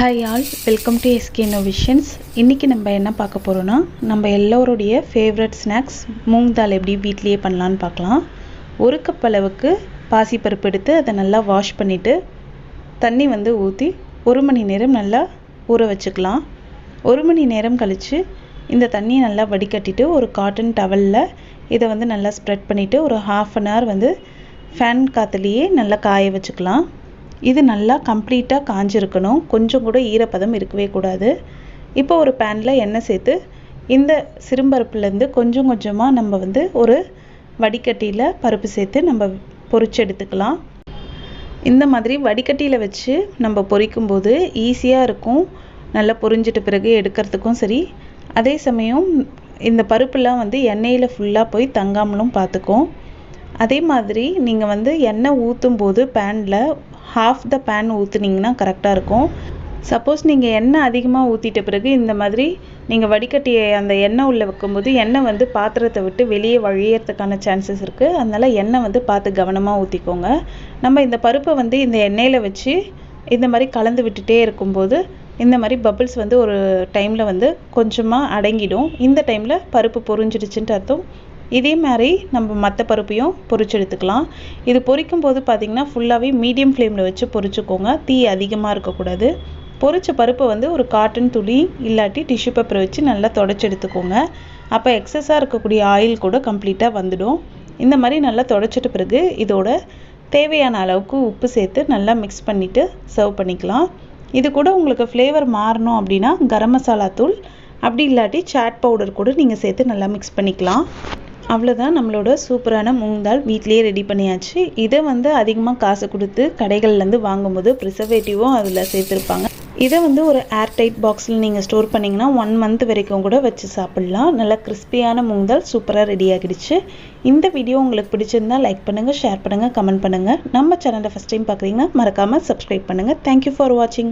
Hi all welcome to SK innovations இன்றைக்கி நம்ம என்ன பார்க்க போகிறோன்னா நம்ம எல்லோருடைய ஃபேவரட் ஸ்நாக்ஸ் மூங் தால் எப்படி வீட்லேயே பண்ணலான்னு பார்க்கலாம். ஒரு கப் அளவுக்கு பாசிப்பருப்பு எடுத்து அதை நல்லா வாஷ் பண்ணிவிட்டு தண்ணி வந்து ஊற்றி ஒரு மணி நேரம் நல்லா ஊற வச்சுக்கலாம். ஒரு மணி நேரம் கழித்து இந்த தண்ணியை நல்லா வடிகட்டிட்டு ஒரு காட்டன் டவலில் இதை வந்து நல்லா ஸ்ப்ரெட் பண்ணிவிட்டு ஒரு ஹாஃப் அன் ஹவர் வந்து ஃபேன் காற்றுலேயே நல்லா காய வச்சுக்கலாம். இது நல்லா கம்ப்ளீட்டாக காஞ்சிருக்கணும். கொஞ்சம் கூட ஈரப்பதம் இருக்கவே கூடாது. இப்போ ஒரு பேனில் எண்ணெய் சேர்த்து இந்த சிறும்பருப்புலேருந்து கொஞ்சம் கொஞ்சமாக நம்ம வந்து ஒரு வடிகட்டியில் பருப்பு சேர்த்து நம்ம பொறிச்சு எடுத்துக்கலாம். இந்த மாதிரி வடிகட்டியில் வச்சு நம்ம பொரிக்கும்போது ஈஸியாக இருக்கும். நல்லா பொரிஞ்சிட்ட பிறகு எடுக்கிறதுக்கும் சரி. அதே சமயம் இந்த பருப்புலாம் வந்து எண்ணெயில் ஃபுல்லாக போய் தங்காமலும் பார்த்துக்கும். அதே மாதிரி நீங்கள் வந்து எண்ணெய் ஊற்றும் போது பேனில் ஹாஃப் த பேன் ஊற்றுனீங்கன்னா கரெக்டாக இருக்கும். சப்போஸ் நீங்கள் எண்ணெய் அதிகமாக ஊற்றிட்ட பிறகு இந்த மாதிரி நீங்கள் வடிகட்டிய அந்த எண்ணெய் உள்ளே வைக்கும்போது எண்ணெய் வந்து பாத்திரத்தை விட்டு வெளியே வழியறதுக்கான சான்சஸ் இருக்குது அதனால் எண்ணெய் வந்து பார்த்து கவனமாக ஊற்றிக்கோங்க நம்ம இந்த பருப்பை வந்து இந்த எண்ணெயில் வச்சு இந்த மாதிரி கலந்து விட்டுட்டே இருக்கும்போது இந்த மாதிரி பபிள்ஸ் வந்து ஒரு டைமில் வந்து கொஞ்சமாக அடங்கிடும். இந்த டைமில் பருப்பு பொரிஞ்சிடுச்சுன்ட்டு அர்த்தம். இதே மாதிரி நம்ம மற்ற பருப்பையும் பொரிச்சு எடுத்துக்கலாம் இது பொரிக்கும் போது பார்த்திங்கன்னா ஃபுல்லாகவே மீடியம் ஃப்ளேமில் வச்சு பொரிச்சுக்கோங்க. தீ அதிகமாக இருக்கக்கூடாது. பொரிச்ச பருப்பை வந்து ஒரு காட்டன் துணி இல்லாட்டி டிஷ்யூ பேப்பரை வச்சு நல்லா தொடச்சி எடுத்துக்கோங்க அப்போ எக்ஸஸாக இருக்கக்கூடிய ஆயில் கூட கம்ப்ளீட்டாக வந்துடும். இந்த மாதிரி நல்லா தொடச்சிட்ட பிறகு இதோட தேவையான அளவுக்கு உப்பு சேர்த்து நல்லா மிக்ஸ் பண்ணிவிட்டு சர்வ் பண்ணிக்கலாம். இது கூட உங்களுக்கு ஃப்ளேவர் மாறணும் அப்படின்னா கரம் மசாலா தூள் அப்படி இல்லாட்டி சாட் பவுடர் கூட நீங்கள் சேர்த்து நல்லா மிக்ஸ் பண்ணிக்கலாம். அவ்வளோதான் நம்மளோட சூப்பரான மூங் தால் வீட்லேயே ரெடி பண்ணியாச்சு. இதை வந்து அதிகமாக காசு கொடுத்து கடைகள்லேருந்து வாங்கும்போது ப்ரிசர்வேட்டிவும் அதில் சேர்த்துருப்பாங்க. இதை வந்து ஒரு ஏர் டைட் பாக்ஸில் நீங்கள் ஸ்டோர் பண்ணிங்கன்னா ஒன் மந்த் வரைக்கும் கூட வச்சு சாப்பிட்லாம். நல்லா கிறிஸ்பியான மூங் சூப்பராக ரெடி ஆகிடுச்சு. இந்த வீடியோ உங்களுக்கு பிடிச்சிருந்தா லைக் பண்ணுங்கள் ஷேர் பண்ணுங்கள் கமெண்ட் பண்ணுங்கள் நம்ம சேனலை ஃபஸ்ட் டைம் பார்க்குறீங்கன்னா மறக்காமல் சப்ஸ்கிரைப் பண்ணுங்கள் தேங்க்யூ ஃபார் வாட்சிங்